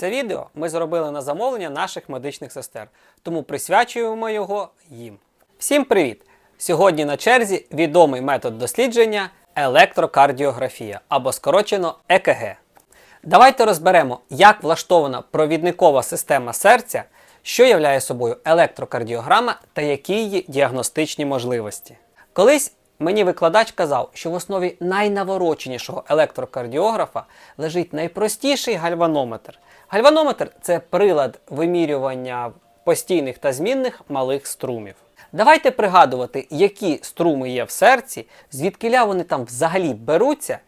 Це відео ми зробили на замовлення наших медичних сестер, тому присвячуємо його їм. Всім привіт! Сьогодні на черзі відомий метод дослідження електрокардіографія або скорочено ЕКГ. Давайте розберемо, як влаштована провідникова система серця, що являє собою електрокардіограма та які її діагностичні можливості. Колись мені викладач казав, що в основі найнавороченішого електрокардіографа лежить найпростіший гальванометр. Гальванометр це прилад вимірювання постійних та змінних малих струмів. Давайте пригадувати, які струми є в серці, звідкиля вони там взагалі беруться,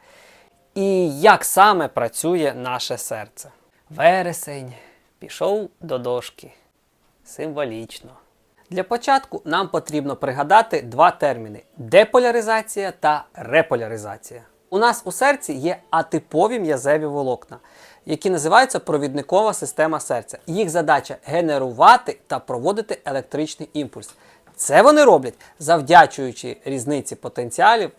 і як саме працює наше серце. Вересень пішов до дошки. Символічно. Для початку нам потрібно пригадати два терміни: деполяризація та реполяризація. У нас у серці є атипові м'язеві волокна, які називаються провідникова система серця. Їх задача генерувати та проводити електричний імпульс. Це вони роблять, завдячуючи різниці потенціалів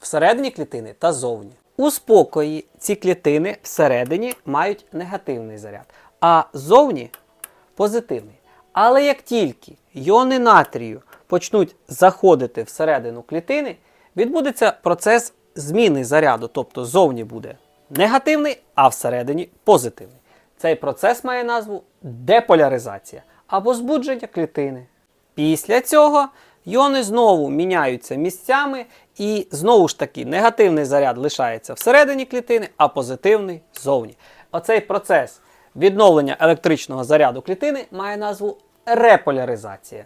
всередині клітини та зовні. У спокої ці клітини всередині мають негативний заряд, а зовні позитивний. Але як тільки йони натрію почнуть заходити всередину клітини, відбудеться процес зміни заряду, тобто зовні буде негативний, а всередині позитивний. Цей процес має назву деполяризація або збудження клітини. Після цього йони знову міняються місцями, і знову ж таки негативний заряд лишається всередині клітини, а позитивний зовні. Оцей процес відновлення електричного заряду клітини має назву реполяризація.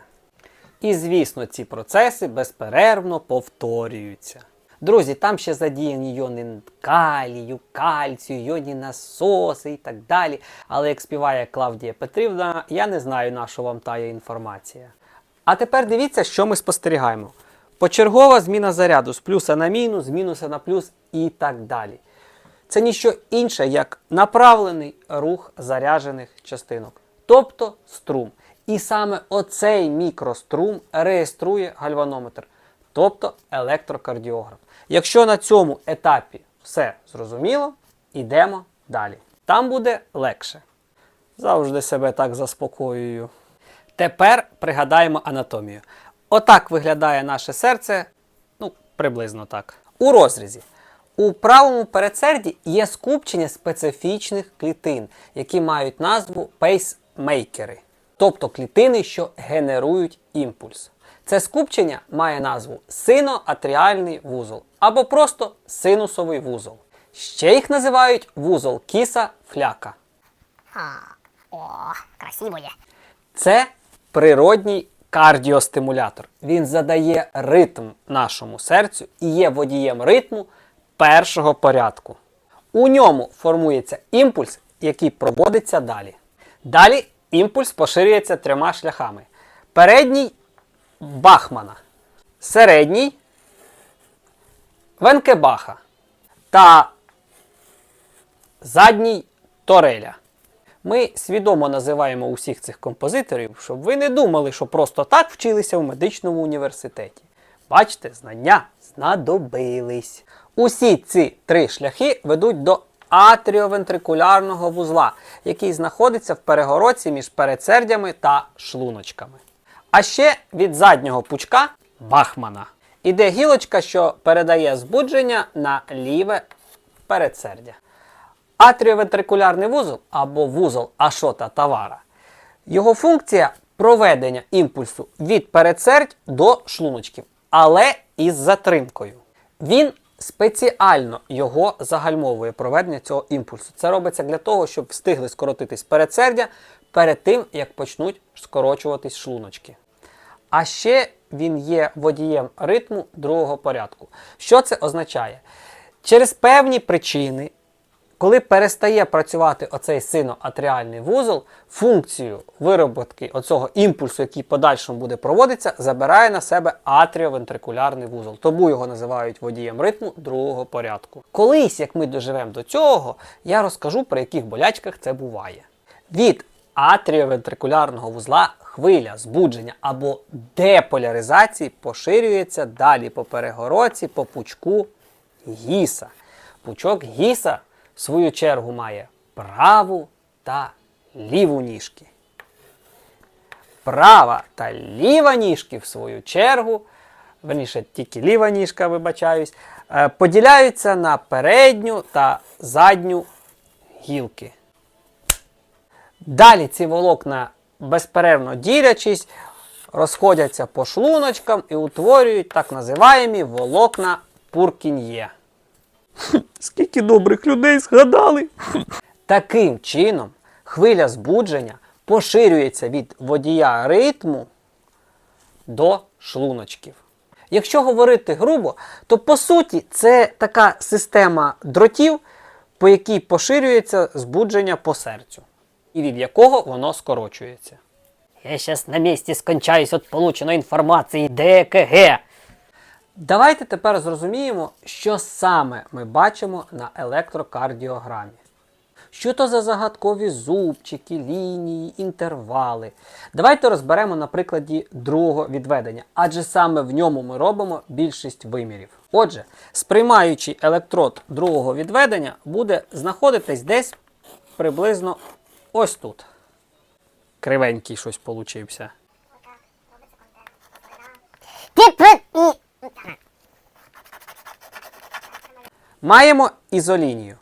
І, звісно, ці процеси безперервно повторюються. Друзі, там ще задіяні йони калію, кальцію, йоні насоси і так далі. Але як співає Клавдія Петрівна, я не знаю, на що вам тая інформація. А тепер дивіться, що ми спостерігаємо. Почергова зміна заряду з плюса на мінус, з мінуса на плюс і так далі. Це ніщо інше, як направлений рух заряджених частинок, тобто струм. І саме оцей мікрострум реєструє гальванометр, тобто електрокардіограф. Якщо на цьому етапі все зрозуміло, йдемо далі. Там буде легше. Завжди себе так заспокоюю. Тепер пригадаємо анатомію. Отак виглядає наше серце, ну, приблизно так. У розрізі. У правому передсерді є скупчення специфічних клітин, які мають назву пейсмейкери, тобто клітини, що генерують імпульс. Це скупчення має назву синоатріальний вузол або просто синусовий вузол. Ще їх називають вузол кіса фляка. А, о, красиво є. Це природній кардіостимулятор. Він задає ритм нашому серцю і є водієм ритму першого порядку. У ньому формується імпульс, який проводиться далі. Далі імпульс поширюється трьома шляхами: передній Бахмана, середній Венкебаха та задній Тореля. Ми свідомо називаємо усіх цих композиторів, щоб ви не думали, що просто так вчилися в медичному університеті. Бачите, знання знадобились. Усі ці три шляхи ведуть до атріовентрикулярного вузла, який знаходиться в перегородці між передсердями та шлуночками. А ще від заднього пучка Бахмана іде гілочка, що передає збудження на ліве передсердя. Атріовентрикулярний вузол або вузол Ашота Тавара. Його функція проведення імпульсу від передсердь до шлуночків, але із затримкою. Він спеціально його загальмовує проведення цього імпульсу. Це робиться для того, щоб встигли скоротитись передсердя перед тим, як почнуть скорочуватись шлуночки. А ще він є водієм ритму другого порядку. Що це означає? Через певні причини коли перестає працювати оцей синоатріальний вузол, функцію вироботки оцього імпульсу, який подальшому буде проводитися, забирає на себе атріовентрикулярний вузол. Тому його називають водієм ритму другого порядку. Колись, як ми доживемо до цього, я розкажу, при яких болячках це буває. Від атріовентрикулярного вузла хвиля збудження або деполяризації поширюється далі по перегородці, по пучку гіса. Пучок гіса в свою чергу має праву та ліву ніжки. Права та ліва ніжки, в свою чергу, верніше тільки ліва ніжка, вибачаюсь, е, поділяються на передню та задню гілки. Далі ці волокна, безперервно ділячись, розходяться по шлуночкам і утворюють так називаємі волокна Пуркін'є. Скільки добрих людей згадали. Таким чином, хвиля збудження поширюється від водія ритму до шлуночків. Якщо говорити грубо, то по суті це така система дротів, по якій поширюється збудження по серцю, і від якого воно скорочується. Я сейчас на месте скончаюсь от полученной информации ДКГ. Давайте тепер зрозуміємо, що саме ми бачимо на електрокардіограмі. Що то за загадкові зубчики, лінії, інтервали. Давайте розберемо на прикладі другого відведення, адже саме в ньому ми робимо більшість вимірів. Отже, сприймаючий електрод другого відведення буде знаходитись десь приблизно ось тут. Кривенький щось получився. Маємо ізолінію.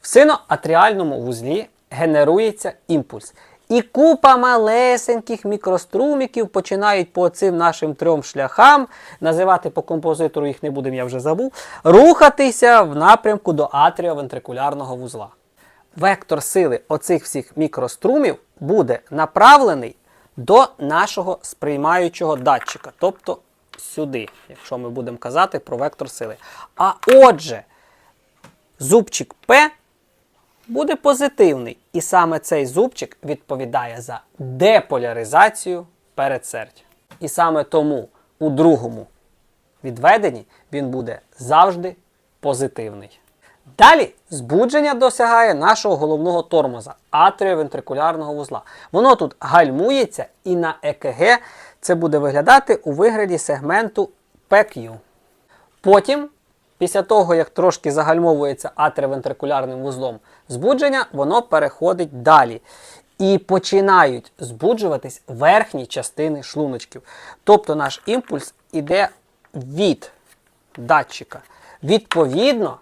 В синоатріальному вузлі генерується імпульс. І купа малесеньких мікрострумиків починають по цим нашим трьом шляхам, називати по композитору їх не будемо, я вже забув, рухатися в напрямку до атріовентрикулярного вузла. Вектор сили оцих всіх мікрострумів буде направлений до нашого сприймаючого датчика, тобто сюди, якщо ми будемо казати про вектор сили. А отже, зубчик П буде позитивний. І саме цей зубчик відповідає за деполяризацію передсердя. І саме тому у другому відведенні він буде завжди позитивний. Далі збудження досягає нашого головного тормоза атріовентрикулярного вузла. Воно тут гальмується і на ЕКГ це буде виглядати у вигляді сегменту PQ. Потім, після того, як трошки загальмовується атріовентрикулярним вузлом збудження, воно переходить далі. І починають збуджуватись верхні частини шлуночків. Тобто наш імпульс іде від датчика. Відповідно,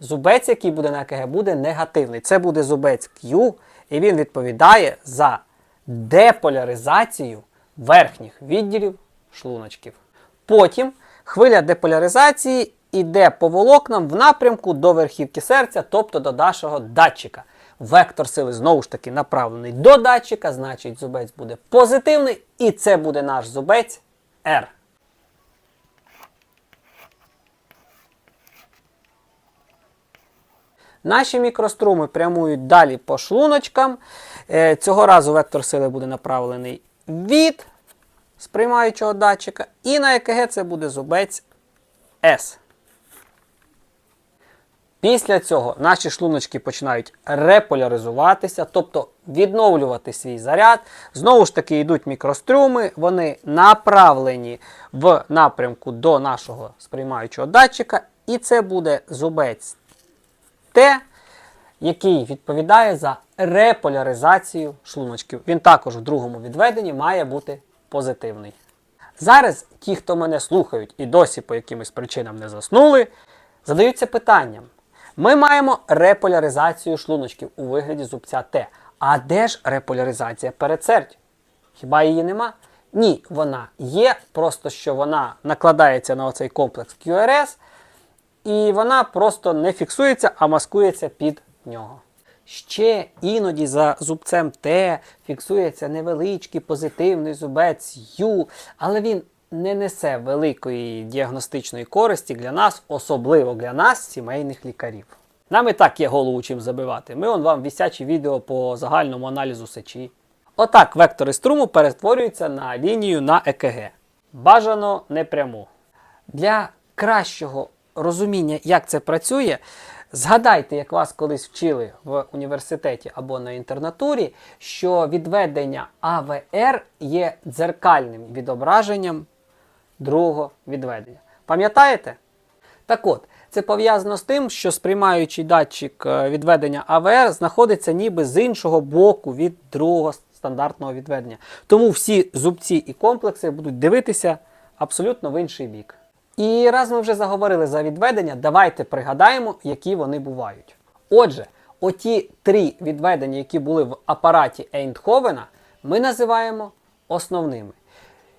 зубець, який буде на ЕКГ, буде негативний. Це буде зубець Q, і він відповідає за деполяризацію верхніх відділів шлуночків. Потім хвиля деполяризації йде по волокнам в напрямку до верхівки серця, тобто до нашого датчика. Вектор сили знову ж таки направлений до датчика, значить зубець буде позитивний, і це буде наш зубець R. Наші мікроструми прямують далі по шлуночкам. Е, Цього разу вектор сили буде направлений від сприймаючого датчика. І на ЕКГ це буде зубець S. Після цього наші шлуночки починають реполяризуватися, тобто відновлювати свій заряд. Знову ж таки, йдуть мікрострюми, вони направлені в напрямку до нашого сприймаючого датчика. І це буде зубець Т, який відповідає за реполяризацію шлуночків. Він також в другому відведенні має бути позитивний. Зараз ті, хто мене слухають і досі по якимось причинам не заснули, задаються питанням. Ми маємо реполяризацію шлуночків у вигляді зубця Т. А де ж реполяризація передсердь? Хіба її нема? Ні, вона є, просто що вона накладається на оцей комплекс QRS, і вона просто не фіксується, а маскується під нього. Ще іноді за зубцем Т фіксується невеличкий позитивний зубець Ю, але він не несе великої діагностичної користі для нас, особливо для нас, сімейних лікарів. Нам і так є голову чим забивати. Ми он вам вісячі відео по загальному аналізу сечі. Отак вектори струму перетворюються на лінію на ЕКГ. Бажано не пряму. Для кращого розуміння, як це працює, згадайте, як вас колись вчили в університеті або на інтернатурі, що відведення АВР є дзеркальним відображенням другого відведення. Пам'ятаєте? Так от, Це пов'язано з тим, що сприймаючий датчик е, відведення АВР знаходиться ніби з іншого боку від другого стандартного відведення. Тому всі зубці і комплекси будуть дивитися абсолютно в інший бік. І раз ми вже заговорили за відведення, давайте пригадаємо, які вони бувають. Отже, оті три відведення, які були в апараті Ейндховена, ми називаємо основними.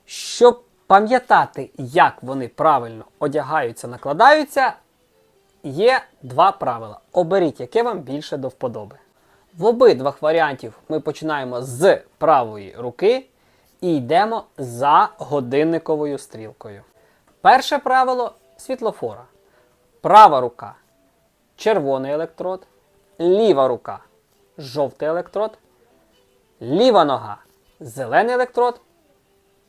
Щоб пам'ятати, як вони правильно одягаються, накладаються, є два правила. Оберіть, яке вам більше до вподоби. В обидвах варіантів ми починаємо з правої руки і йдемо за годинниковою стрілкою. Перше правило світлофора. Права рука червоний електрод, ліва рука жовтий електрод, ліва нога зелений електрод,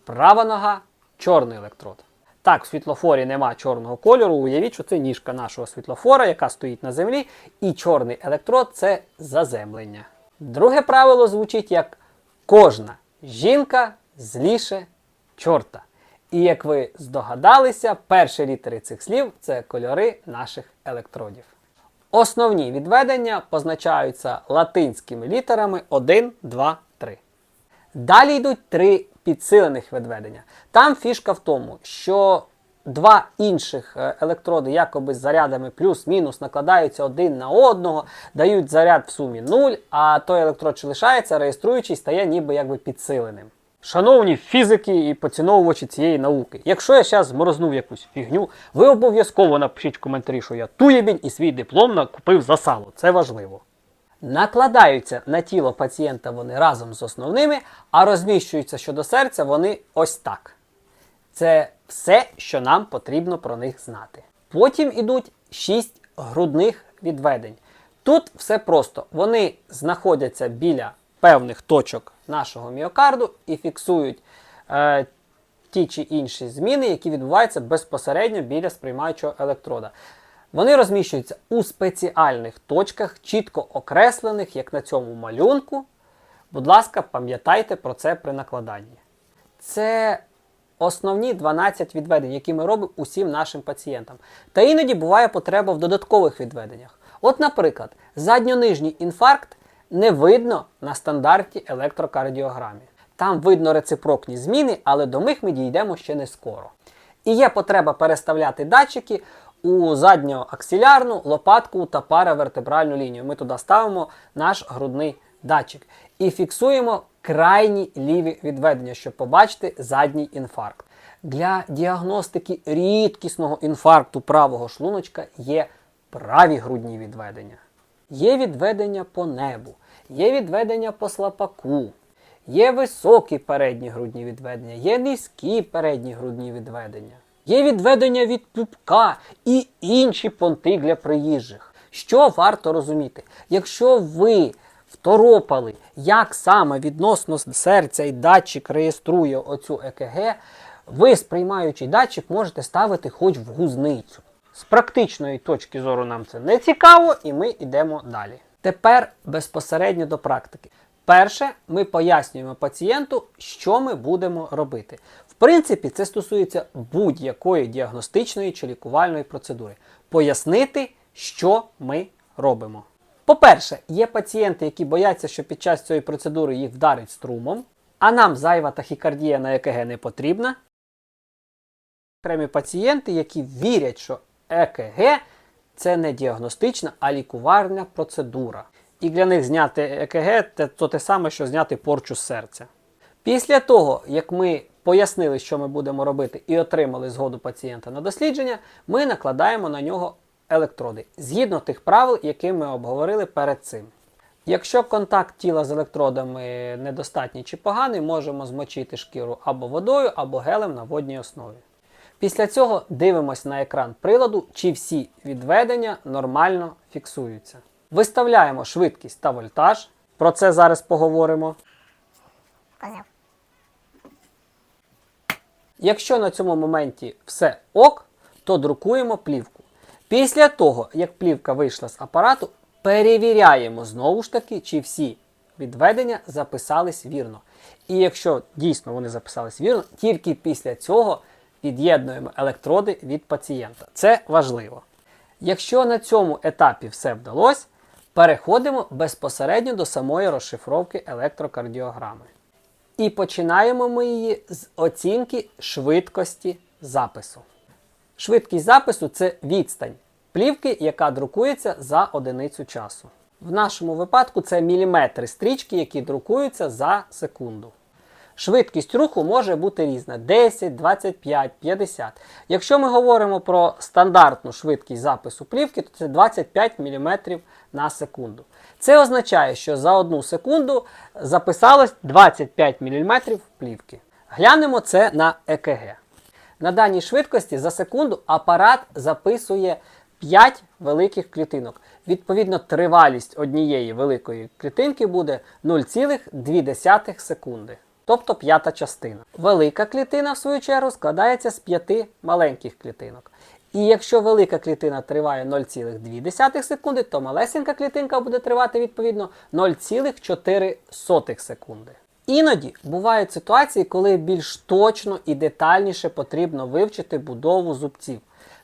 права нога чорний електрод. Так, в світлофорі нема чорного кольору. Уявіть, що це ніжка нашого світлофора, яка стоїть на землі, і чорний електрод це заземлення. Друге правило звучить як кожна жінка зліше чорта. І як ви здогадалися, перші літери цих слів це кольори наших електродів. Основні відведення позначаються латинськими літерами 1, 2, 3. Далі йдуть три підсилених відведення. Там фішка в тому, що два інших е, електроди, якоби з зарядами плюс-мінус, накладаються один на одного, дають заряд в сумі 0, а той електрод, що лишається, реєструючий, стає ніби якби підсиленим. Шановні фізики і поціновувачі цієї науки, якщо я зараз морознув якусь фігню, ви обов'язково напишіть в коментарі, що я туєбінь і свій диплом накупив за сало. Це важливо. Накладаються на тіло пацієнта вони разом з основними, а розміщуються щодо серця вони ось так. Це все, що нам потрібно про них знати. Потім ідуть 6 грудних відведень. Тут все просто. Вони знаходяться біля певних точок нашого міокарду і фіксують е, ті чи інші зміни, які відбуваються безпосередньо біля сприймаючого електрода. Вони розміщуються у спеціальних точках, чітко окреслених, як на цьому малюнку. Будь ласка, пам'ятайте про це при накладанні. Це основні 12 відведень, які ми робимо усім нашим пацієнтам. Та іноді буває потреба в додаткових відведеннях. От, наприклад, задньонижній інфаркт не видно на стандарті електрокардіограмі. Там видно рецепрокні зміни, але до них ми дійдемо ще не скоро. І є потреба переставляти датчики у задньоаксилярну, лопатку та паравертебральну лінію. Ми туди ставимо наш грудний датчик і фіксуємо крайні ліві відведення, щоб побачити задній інфаркт. Для діагностики рідкісного інфаркту правого шлуночка є праві грудні відведення. Є відведення по небу, є відведення по слапаку, є високі передні грудні відведення, є низькі передні грудні відведення, є відведення від пупка і інші понти для приїжджих. Що варто розуміти? Якщо ви второпали, як саме відносно серця і датчик реєструє оцю ЕКГ, ви, сприймаючий датчик, можете ставити хоч в гузницю. З практичної точки зору нам це не цікаво, і ми йдемо далі. Тепер безпосередньо до практики. Перше, ми пояснюємо пацієнту, що ми будемо робити. В принципі, це стосується будь-якої діагностичної чи лікувальної процедури. Пояснити, що ми робимо. По-перше, є пацієнти, які бояться, що під час цієї процедури їх вдарить струмом, а нам зайва тахікардія на ЕКГ не потрібна. Окремі пацієнти, які вірять, що ЕКГ це не діагностична, а лікувальна процедура. І для них зняти ЕКГ це то те саме, що зняти порчу серця. Після того, як ми пояснили, що ми будемо робити, і отримали згоду пацієнта на дослідження, ми накладаємо на нього електроди згідно тих правил, які ми обговорили перед цим. Якщо контакт тіла з електродами недостатній чи поганий, можемо змочити шкіру або водою, або гелем на водній основі. Після цього дивимося на екран приладу, чи всі відведення нормально фіксуються. Виставляємо швидкість та вольтаж. Про це зараз поговоримо. Козел. Якщо на цьому моменті все ок, то друкуємо плівку. Після того, як плівка вийшла з апарату, перевіряємо знову ж таки, чи всі відведення записались вірно. І якщо дійсно вони записались вірно, тільки після цього від'єднуємо електроди від пацієнта. Це важливо. Якщо на цьому етапі все вдалося, переходимо безпосередньо до самої розшифровки електрокардіограми. І починаємо ми її з оцінки швидкості запису. Швидкість запису це відстань плівки, яка друкується за одиницю часу. В нашому випадку це міліметри стрічки, які друкуються за секунду. Швидкість руху може бути різна 10, 25, 50. Якщо ми говоримо про стандартну швидкість запису плівки, то це 25 мм на секунду. Це означає, що за одну секунду записалось 25 мм плівки. Глянемо це на ЕКГ. На даній швидкості за секунду апарат записує 5 великих клітинок. Відповідно, тривалість однієї великої клітинки буде 0,2 секунди. Тобто п'ята частина. Велика клітина, в свою чергу, складається з п'яти маленьких клітинок. І якщо велика клітина триває 0,2 секунди, то малесенька клітинка буде тривати відповідно 0,4 секунди. Іноді бувають ситуації, коли більш точно і детальніше потрібно вивчити будову зубців.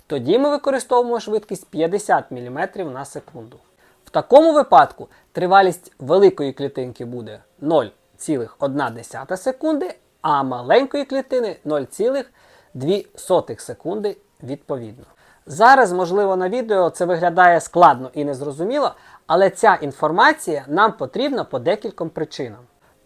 Тоді ми використовуємо швидкість 50 мм на секунду. В такому випадку тривалість великої клітинки буде 0,1 секунди, а маленької клітини 0,2 секунди відповідно. Зараз, можливо, на відео це виглядає складно і незрозуміло, але ця інформація нам потрібна по декільком причинам.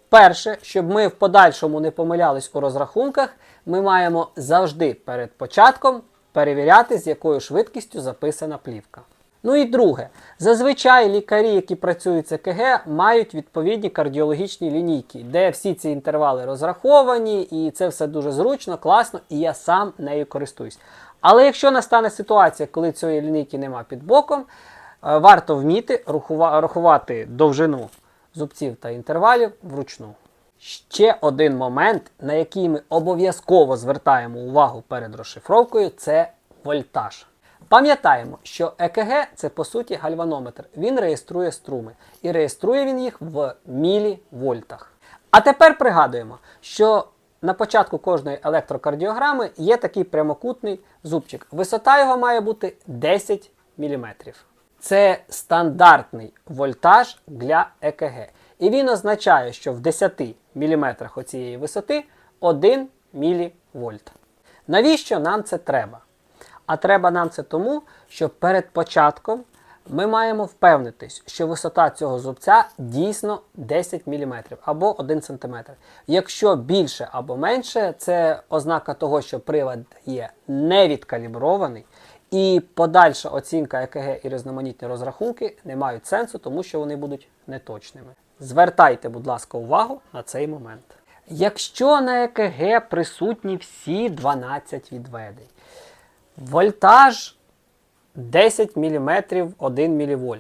Перше, щоб ми в подальшому не помилялись у розрахунках, ми маємо завжди перед початком перевіряти, з якою швидкістю записана плівка. Ну і друге, зазвичай лікарі, які працюють з ЕКГ, мають відповідні кардіологічні лінійки, де всі ці інтервали розраховані, і це все дуже зручно, класно, і я сам нею користуюсь. Але якщо настане ситуація, коли цієї лінійки нема під боком, е, варто вміти рахувати довжину зубців та інтервалів вручну. Ще один момент, на який ми обов'язково звертаємо увагу перед розшифровкою, це вольтаж. Пам'ятаємо, що ЕКГ це по суті гальванометр. Він реєструє струми і реєструє він їх в мілівольтах. А тепер пригадуємо, що на початку кожної електрокардіограми є такий прямокутний зубчик. Висота його має бути 10 мм. Це стандартний вольтаж для ЕКГ. І він означає, що в 10 мм оцієї висоти 1 мВ. Навіщо нам це треба? А треба нам це тому, що перед початком ми маємо впевнитись, що висота цього зубця дійсно 10 мм або 1 см. Якщо більше або менше, це ознака того, що привод є невідкалібрований, і подальша оцінка ЕКГ і різноманітні розрахунки не мають сенсу, тому що вони будуть неточними. Звертайте, будь ласка, увагу на цей момент. Якщо на ЕКГ присутні всі 12 відведень, вольтаж 10 мм 1 мВ,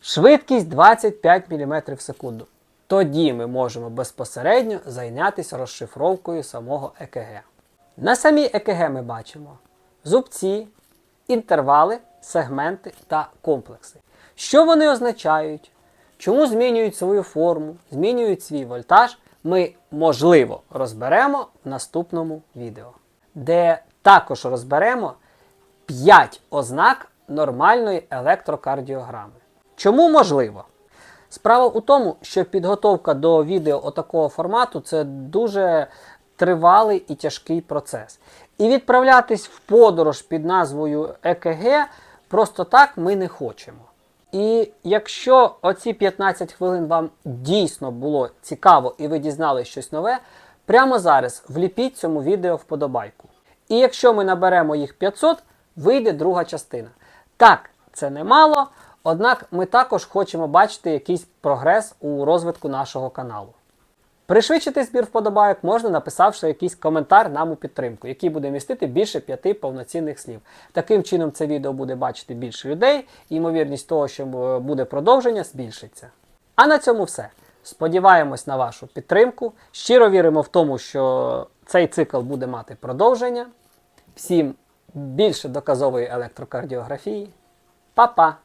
швидкість 25 мм в секунду, тоді ми можемо безпосередньо зайнятися розшифровкою самого ЕКГ. На самій ЕКГ ми бачимо зубці, інтервали, сегменти та комплекси. Що вони означають? Чому змінюють свою форму, змінюють свій вольтаж, ми, можливо, розберемо в наступному відео, де також розберемо 5 ознак нормальної електрокардіограми. Чому можливо? Справа у тому, що підготовка до відео отакого формату це дуже тривалий і тяжкий процес. І відправлятись в подорож під назвою ЕКГ просто так ми не хочемо. І якщо оці 15 хвилин вам дійсно було цікаво і ви дізнались щось нове, прямо зараз вліпіть цьому відео вподобайку. І якщо ми наберемо їх 500, вийде друга частина. Так, це немало, однак ми також хочемо бачити якийсь прогрес у розвитку нашого каналу. Пришвидшити збір вподобайок можна, написавши якийсь коментар нам у підтримку, який буде містити більше п'яти повноцінних слів. Таким чином, це відео буде бачити більше людей, і ймовірність того, що буде продовження, збільшиться. А на цьому все. Сподіваємось на вашу підтримку. Щиро віримо в тому, що цей цикл буде мати продовження. Всім більше доказової електрокардіографії. Па-па!